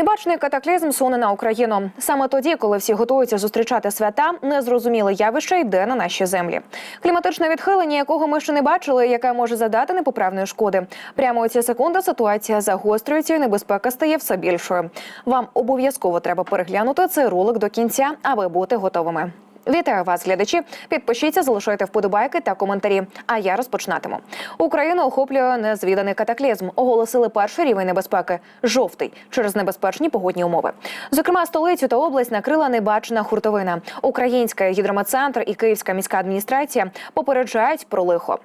Небачений катаклізм суне на Україну саме тоді, коли всі готуються зустрічати свята, незрозуміле явище йде на наші землі. Кліматичне відхилення, якого ми ще не бачили, яке може задати непоправної шкоди. Прямо у ці секунди ситуація загострюється і небезпека стає все більшою. Вам обов'язково треба переглянути цей ролик до кінця, аби бути готовими. Вітаю вас, глядачі. Підпишіться, залишайте вподобайки та коментарі. А я розпочинатиму. Україну охоплює незвіданий катаклізм. Оголосили перший рівень небезпеки жовтий через небезпечні погодні умови. Зокрема, столицю та область накрила небачена хуртовина. Український гідрометцентр і Київська міська адміністрація попереджають про лихо.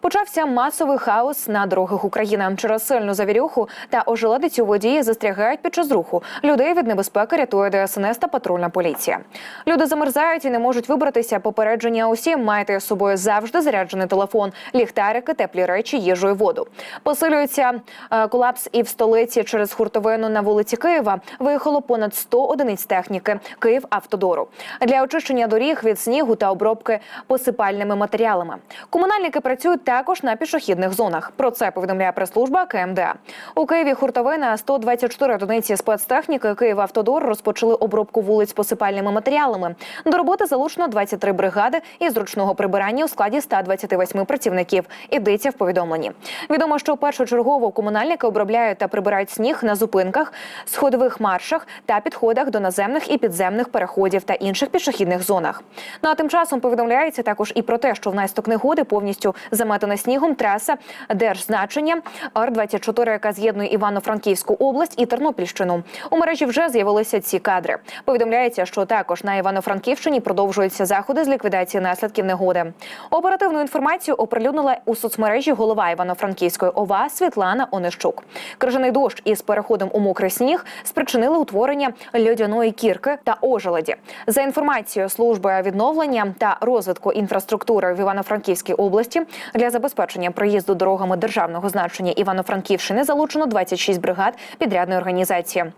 Почався масовий хаос на дорогах України через сильну завірюху та ожеледицю водії застрягають під час руху. Людей від небезпеки рятує ДСНС та патрульна поліція. Люди замерзають і не можуть вибратися. Попередження усім маєте з собою завжди заряджений телефон, ліхтарики, теплі речі, їжу і воду. Посилюється е, колапс і в столиці через хуртовину на вулиці Києва. Виїхало понад 100 одиниць техніки Київ автодору для очищення доріг від снігу та обробки посипальними матеріалами. Комунальники працюють також на пішохідних зонах. Про це повідомляє прес-служба КМДА. У Києві хуртовина 124 одиниці спецтехніки Київ автодор розпочали обробку вулиць посипальними матеріалами. До роботи залучено 23 бригади із зручного прибирання у складі 128 працівників. Ідеться в повідомленні. Відомо, що першочергово комунальники обробляють та прибирають сніг на зупинках, сходових маршах та підходах до наземних і підземних переходів та інших пішохідних зонах. Ну а тим часом повідомляється також і про те, що внаслідок негоди повністю заметена снігом траса держзначення Р-24, яка з'єднує Івано-Франківську область і Тернопільщину. У мережі вже з'явилися ці кадри. Повідомляється, що також на Івано-Франківщині продовжуються заходи з ліквідації наслідків негоди. Оперативну інформацію оприлюднила у соцмережі голова Івано-Франківської ОВА Світлана Онищук. Крижаний дощ із переходом у мокрий сніг спричинили утворення льодяної кірки та ожеледі. За інформацією служби відновлення та розвитку інфраструктури в Івано-Франківській області для забезпечення проїзду дорогами державного значення Івано-Франківщини залучено 26 бригад підрядної організації.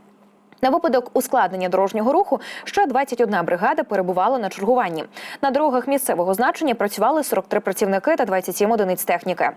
На випадок ускладнення дорожнього руху ще 21 бригада перебувала на чергуванні. На дорогах місцевого значення працювали 43 працівники та 27 одиниць техніки.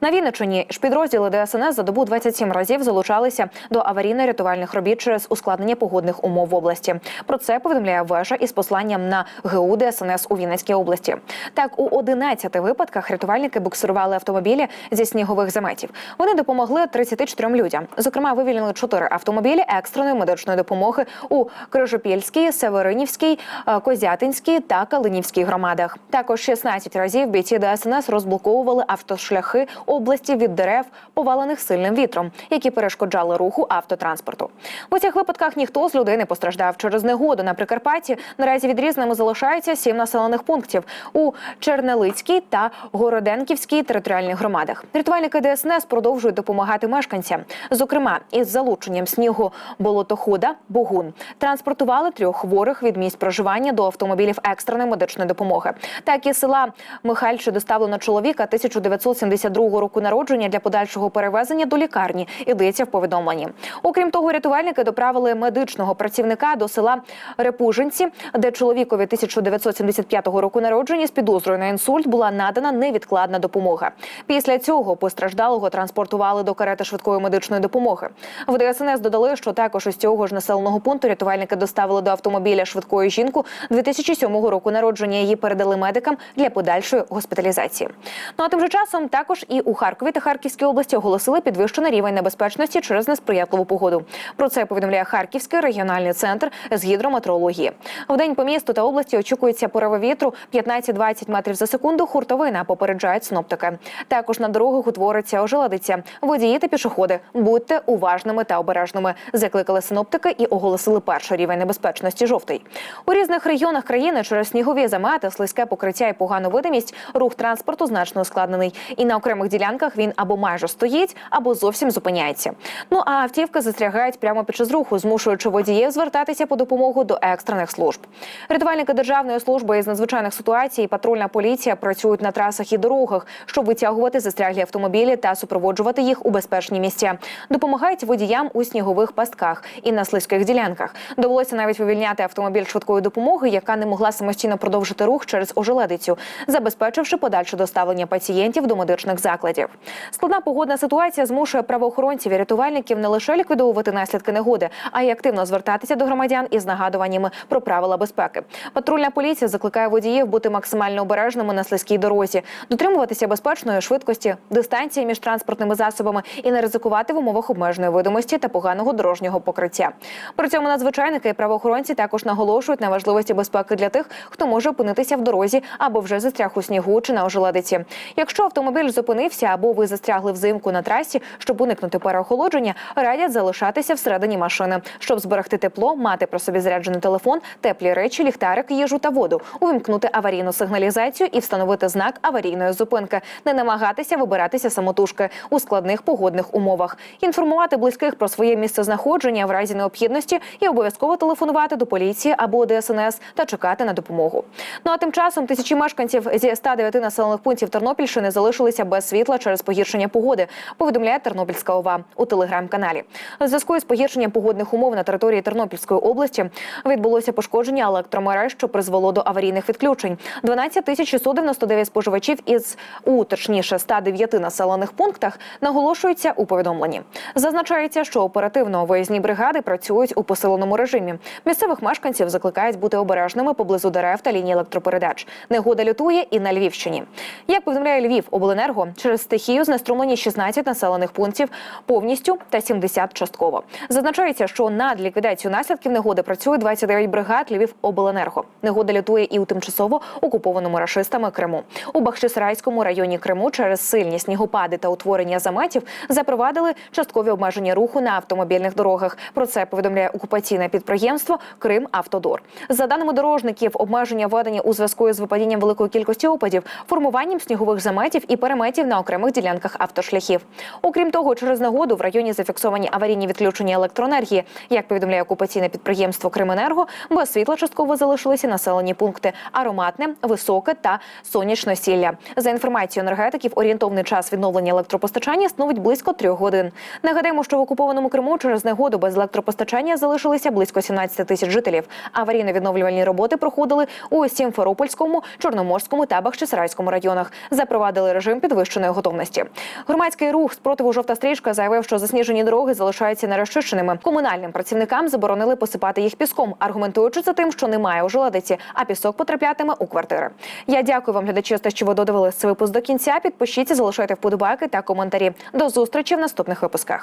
На Вінниччині ж підрозділи ДСНС за добу 27 разів залучалися до аварійно-рятувальних робіт через ускладнення погодних умов в області. Про це повідомляє вежа із посланням на ГУ ДСНС у Вінницькій області. Так, у 11 випадках рятувальники буксирували автомобілі зі снігових заметів. Вони допомогли 34 людям. Зокрема, вивільнили 4 автомобілі екстреної медичної допомоги у Крижопільській, Северинівській, е, Козятинській та Калинівській громадах. Також 16 разів бійці ДСНС розблоковували автошляхи області від дерев, повалених сильним вітром, які перешкоджали руху автотранспорту. В цих випадках ніхто з людей не постраждав через негоду на Прикарпатті. Наразі відрізними залишаються сім населених пунктів у Чернелицькій та Городенківській територіальних громадах. Рятувальники ДСНС продовжують допомагати мешканцям, зокрема із залученням снігу болотохода Богун. Транспортували трьох хворих від місць проживання до автомобілів екстреної медичної допомоги. Так із села Михальче доставлено чоловіка 1972 року народження для подальшого перевезення до лікарні. Ідеться в повідомленні. Окрім того, рятувальники доправили медичного працівника до села Репужинці, де чоловікові 1975 року народження з підозрою на інсульт була надана невідкладна допомога. Після цього постраждалого транспортували до карети швидкої медичної допомоги. В ДСНС додали, що також із цього ж населеного пункту рятувальники доставили до автомобіля швидкої жінку 2007 року народження. Її передали медикам для подальшої госпіталізації. Ну а тим же часом також і у Харкові та Харківській області оголосили підвищений рівень небезпечності через несприятливу погоду. Про це повідомляє Харківський регіональний центр з гідрометеорології. В день по місту та області очікується пориви вітру 15-20 метрів за секунду. Хуртовина попереджають синоптики. Також на дорогах утвориться ожеледиця. Водії та пішоходи будьте уважними та обережними. Закликали синоптики і оголосили перший рівень небезпечності жовтий. У різних регіонах країни через снігові замети, слизьке покриття і погану видимість рух транспорту значно ускладнений. І на окремих ділянках він або майже стоїть, або зовсім зупиняється. Ну а автівки застрягають прямо під час руху, змушуючи водіїв звертатися по допомогу до екстрених служб. Рятувальники Державної служби із надзвичайних ситуацій, патрульна поліція працюють на трасах і дорогах, щоб витягувати застряглі автомобілі та супроводжувати їх у безпечні місця. Допомагають водіям у снігових пастках і на слизьких ділянках. Довелося навіть вивільняти автомобіль швидкої допомоги, яка не могла самостійно продовжити рух через ожеледицю, забезпечивши подальше доставлення пацієнтів до медичних закладів. Складна погодна ситуація змушує правоохоронців і рятувальників не лише ліквідовувати наслідки негоди, а й активно звертатися до громадян із нагадуваннями про правила безпеки. Патрульна поліція закликає водіїв бути максимально обережними на слизькій дорозі, дотримуватися безпечної швидкості, дистанції між транспортними засобами і не ризикувати в умовах обмеженої видимості та поганого дорожнього покриття. При цьому надзвичайники і правоохоронці також наголошують на важливості безпеки для тих, хто може опинитися в дорозі або вже застряг у снігу чи на ожеледиці. Якщо автомобіль зупинився або ви застрягли взимку на трасі, щоб уникнути переохолодження, радять залишатися всередині машини, щоб зберегти тепло, мати при собі заряджений телефон, теплі речі, ліхтарик, їжу та воду, увімкнути аварійну сигналізацію і встановити знак аварійної зупинки, не намагатися вибиратися самотужки у складних погодних умовах, інформувати близьких про своє місце знаходження в разі необхідності і обов'язково телефонувати до поліції або ДСНС та чекати на допомогу. Ну а тим часом тисячі мешканців зі 109 населених пунктів Тернопільщини залишилися без світла через погіршення погоди. Повідомляє Тернопільська ОВА у телеграм-каналі. У зв'язку із погіршенням погодних умов на території Тернопільської області відбулося пошкодження електромереж, що призвело до аварійних відключень. 12 тисяч 699 споживачів із у точніше 109 населених пунктах наголошуються у повідомленні. Зазначається, що оперативно виїзні бригади працюють у посиленому режимі. Місцевих мешканців закликають бути обережними поблизу дерев та лінії електропередач. Негода лютує і на Львівщині. Як повідомляє Львів обленерго, через стихію знеструмлені 16 населених пунктів повністю та 70 частково. Зазначається, що над ліквідацією наслідків негоди працює 29 бригад Львів обленерго. Негода лютує і у тимчасово окупованому рашистами Криму. У Бахчисарайському районі Криму через сильні снігопади та утворення заметів запровадили часткові обмеження руху на автомобільних дорогах. Про це повідомляє окупаційне підприємство Крим Автодор. За даними дорожників, обмеження введені у зв'язку із випадінням великої кількості опадів, формуванням снігових заметів і переметів на окремих ділянках автошляхів. Окрім того, через негоду в районі зафіксовані аварійні відключення електроенергії. Як повідомляє окупаційне підприємство Крименерго, без світла частково залишилися населені пункти Ароматне, Високе та Сонячне Сілля. За інформацією енергетиків, орієнтовний час відновлення електропостачання становить близько трьох годин. Нагадаємо, що в окупованому Криму через негоду без електропостачання залишилися близько 17 тисяч жителів. Аварійно-відновлювальні роботи проходили у Сімферопольському, Чорноморському та Бахчисарайському районах. Запровадили режим підвищеної готовності. Громадський рух спротиву жовта стрічка заявив, що засніжені дороги залишаються нерозчищеними. Комунальним працівникам заборонили посипати їх піском, аргументуючи це тим, що немає ожеледиці, а пісок потраплятиме у квартири. Я дякую вам, глядачі, те, що ви додивилися випуск до кінця. Підпишіться, залишайте вподобайки та коментарі. До зустрічі в наступних випусках.